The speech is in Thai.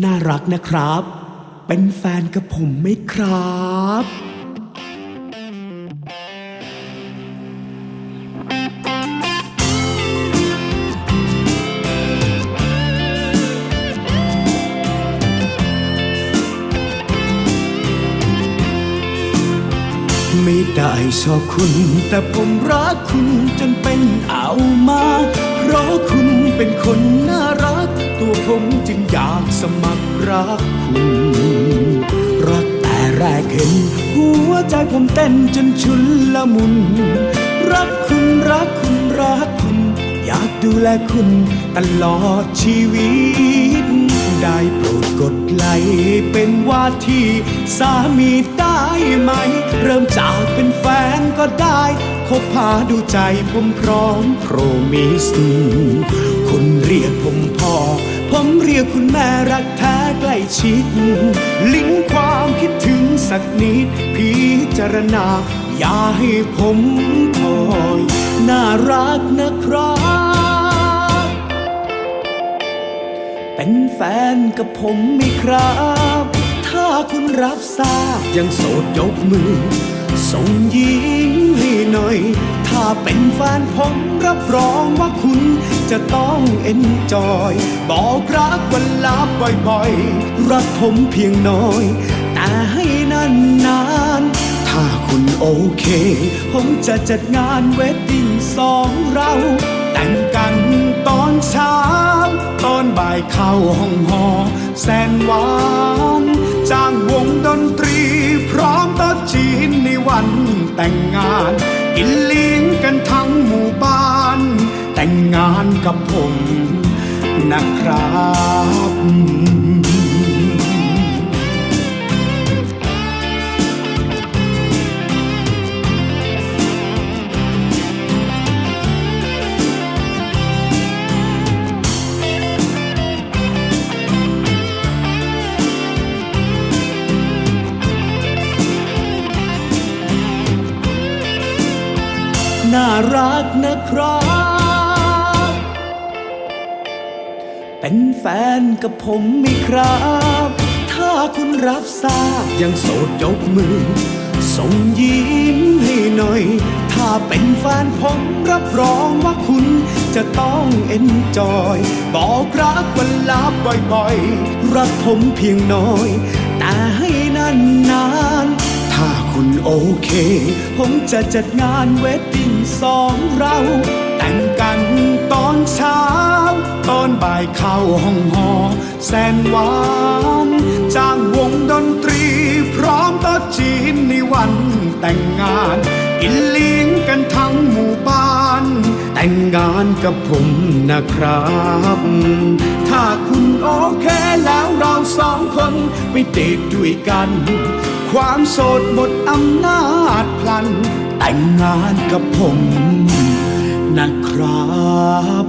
น่ารักนะครับ เป็นแฟนกับผมไหมครับ ไม่ได้ชอบคุณ แต่ผมรักคุณจนเป็นเอามา เพราะคุณเป็นคนน่ารัก ตัวผมจึงอยากสมัครรักคุณ รักแต่แรกเห็น หัวใจผมเต้นจนชุนละมุน รักคุณรักคุณรักคุณ อยากดูแลคุณตลอดชีวิต ได้โปรดกดไลค์เป็นว่าที่สามีได้ไหม เริ่มจากเป็นแฟนก็ได้ คบหาดูใจผมพร้อมโปรมิส คุณเรียกผมพ่อ ผมเรียกคุณแม่รักแท้ใกล้ชิด ลิงความคิดถึงสักนิด พิจารณา อย่าให้ผมคอย น่ารักนะครับ เป็นแฟนกับผมไหมครับ ถ้าคุณรับทราบยังโสดยกมือ ส่งยิ้ม หน่อย ถ้าเป็นแฟนผมรับรองว่าคุณจะต้องเอ็นจอย บอกรักวันลาบ่อยๆ รักผมเพียงน้อย แต่ให้นานๆถ้าคุณโอเค ผมจะจัดงานเวดดิ้งสองเรา แต่งกันตอนเช้า ตอนบ่ายเข้าห้องหอ แสนหวานจ้างวงดนตรี พร้อมโต๊ะจีนในวันแต่งงาน กินเลี้ยงกันทั้งหมู่บ้าน แต่งงานกับผมนะครับ น่ารักนะครับ เป็นแฟนกับผมไหมครับ ถ้าคุณรับทราบยังโสดยกมือ ส่งยิ้มให้หน่อย ถ้าเป็นแฟนผมรับรองว่าคุณจะต้องเอ็นจอย บอกรักวันลาบ่อยๆ รักผมเพียงน้อย แต่ให้นานๆ คุณโอเค ผมจะจัดงานเวดดิ้งสองเรา แต่งกันตอนเช้า ตอนบ่ายเข้าห้องหอ แสนหวานจ้างวงดนตรี พร้อมโต๊ะจีนในวันแต่งงาน กินเลี้ยงกันทั้งหมู่บ้าน แต่งงานกับผมนะครับ ถ้าคุณโอเคแล้วเราสองคนไปเดทด้วยกัน ความโสดหมดอำนาจพลัน แต่งงานกับผมนะครับ